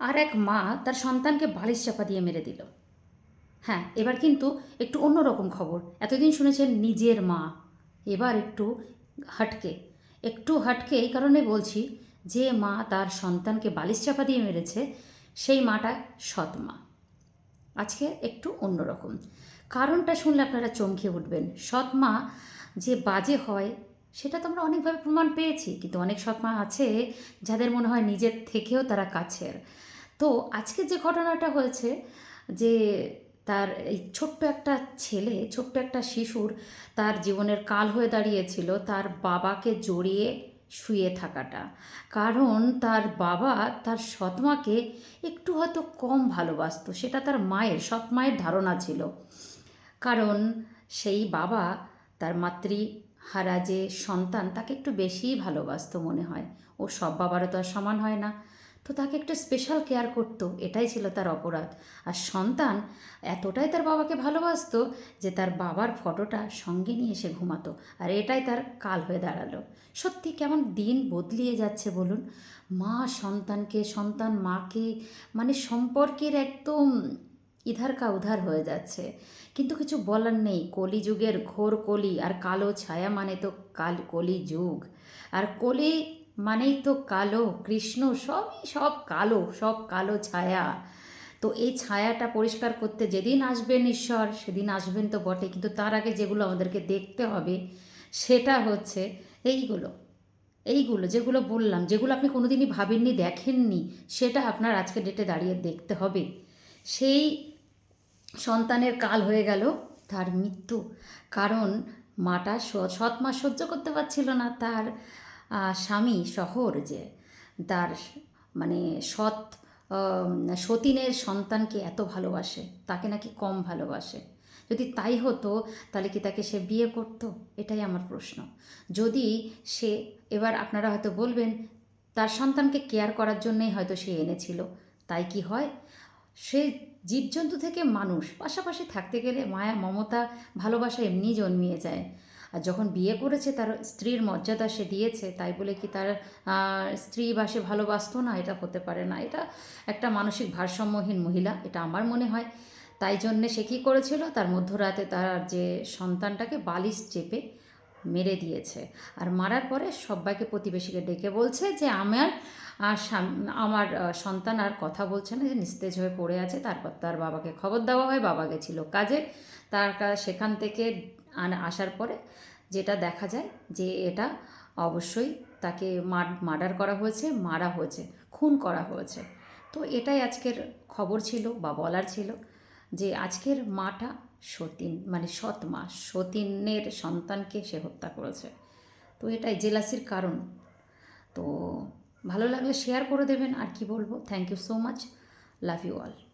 আর এক মা তার সন্তানকে বালিশ চাপা দিয়ে মেরে দিল। হ্যাঁ এবার কিন্তু একটু অন্যরকম খবর। এতদিন শুনেছেন নিজের মা। এবার একটু হাটকে। একটু হাটকে এই কারণে বলছি যে মা তার সন্তানকে বালিশ চাপা দিয়ে মেরেছে, সেই মাটা সৎ মা। আজকে একটু অন্যরকম। কারণটা শুনলে আপনারা চমকে উঠবেন। সৎ মা যে বাজে হয় সেটা তো আমরা অনেকভাবে প্রমাণ পেয়েছি, কিন্তু অনেক সৎ মা আছে যাদের মনে হয় নিজের থেকেও তারা কাছের। তো আজকে যে ঘটনাটা হয়েছে, যে তার এই ছোট্ট একটা ছেলে, ছোট্ট একটা শিশুর তার জীবনের কাল হয়ে দাঁড়িয়েছিল, তার বাবাকে জড়িয়ে শুয়ে থাকাটা। কারণ তার বাবা তার সৎমাকে একটু হয়তো কম ভালোবাসতো, সেটা তার মায়ের সৎ মায়ের ধারণা ছিল। কারণ সেই বাবা তার মাতৃহারা যে সন্তান, তাকে একটু বেশিই ভালোবাসতো মনে হয়। ও সব বাবারও তো আর সমান হয় না। তো তাকে একটু স্পেশাল কেয়ার করতো, এটাই ছিল তার অপরাধ। আর সন্তান এতটাই তার বাবাকে ভালোবাসতো যে তার বাবার ফটোটা সঙ্গে নিয়ে এসে ঘুমাতো। আর এটাই তার কাল হয়ে দাঁড়াল। সত্যি কেমন দিন বদলিয়ে যাচ্ছে বলুন। মা সন্তানকে, সন্তান মাকে মানে সম্পর্কের একদম ইধার কা উধার হয়ে যাচ্ছে। কিন্তু কিছু বলার নেই। কলিযুগের ঘোর কলি আর কালো ছায়া মানে তো কাল কলি যুগ আর কলি মানেই তো কালো, কৃষ্ণ, সবই সব কালো সব কালো ছায়া। তো এই ছায়াটা পরিষ্কার করতে যেদিন আসবেন ঈশ্বর, সেদিন আসবেন তো বটে। কিন্তু তার আগে যেগুলো আমাদেরকে দেখতে হবে, সেটা হচ্ছে এইগুলো। এইগুলো যেগুলো বললাম, যেগুলো আপনি কোনোদিনই ভাবেননি, দেখেননি, সেটা আপনার আজকে ডেটে দাঁড়িয়ে দেখতে হবে। সেই সন্তানের কাল হয়ে গেল, তার মৃত্যু। কারণ মাটা সৎ মা সহ্য করতে পারছিল না, তার স্বামী শহর যে, তার মানে সৎ সতীনের সন্তানকে এত ভালোবাসে, তাকে নাকি কম ভালোবাসে। যদি তাই হতো, তাহলে কি তাকে সে বিয়ে করতো? এটাই আমার প্রশ্ন। যদি সে, এবার আপনারা হয়তো বলবেন, তার সন্তানকে কেয়ার করার জন্যই হয়তো সে এনেছিল, তাই কি হয়? সে জীবজন্তু থেকে মানুষ পাশাপাশি থাকতে গেলে মায়া, মমতা, ভালোবাসা এমনি জন্মিয়ে যায়। আর যখন বিয়ে করেছে তার স্ত্রীর মর্যাদা সে দিয়েছে, তাই বলে কি তার স্ত্রী বা সে ভালোবাসতো না, এটা হতে পারে না। এটা একটা মানসিক ভারসাম্যহীন মহিলা, এটা আমার মনে হয়। তাই জন্যে সে কী করেছিল? তার মধ্যরাতে তার যে সন্তানটাকে বালিশ চেপে মেরে দিয়েছে। আর মারার পরে সবাইকে প্রতিবেশীকে ডেকে বলছে যে, আমার আর আমার সন্তান আর কথা বলছে না, যে নিস্তেজ হয়ে পড়ে আছে। তারপর তার বাবাকে খবর দেওয়া হয়, বাবা গেছিল কাজে। তার সেখান থেকে আসার পরে যেটা দেখা যায় যে, এটা অবশ্যই তাকে মার্ডার করা হয়েছে, মারা হয়েছে, খুন করা হয়েছে। তো এটাই আজকের খবর ছিল বা বলার ছিল যে, আজকের মাটা সতীন মানে সৎ মা সতীনের সন্তানকে সে হত্যা করেছে। তো এটাই জেলাসির কারণ। তো ভালো লাগলে শেয়ার করে দেবেন, আর কি বলব? Thank you so much love you all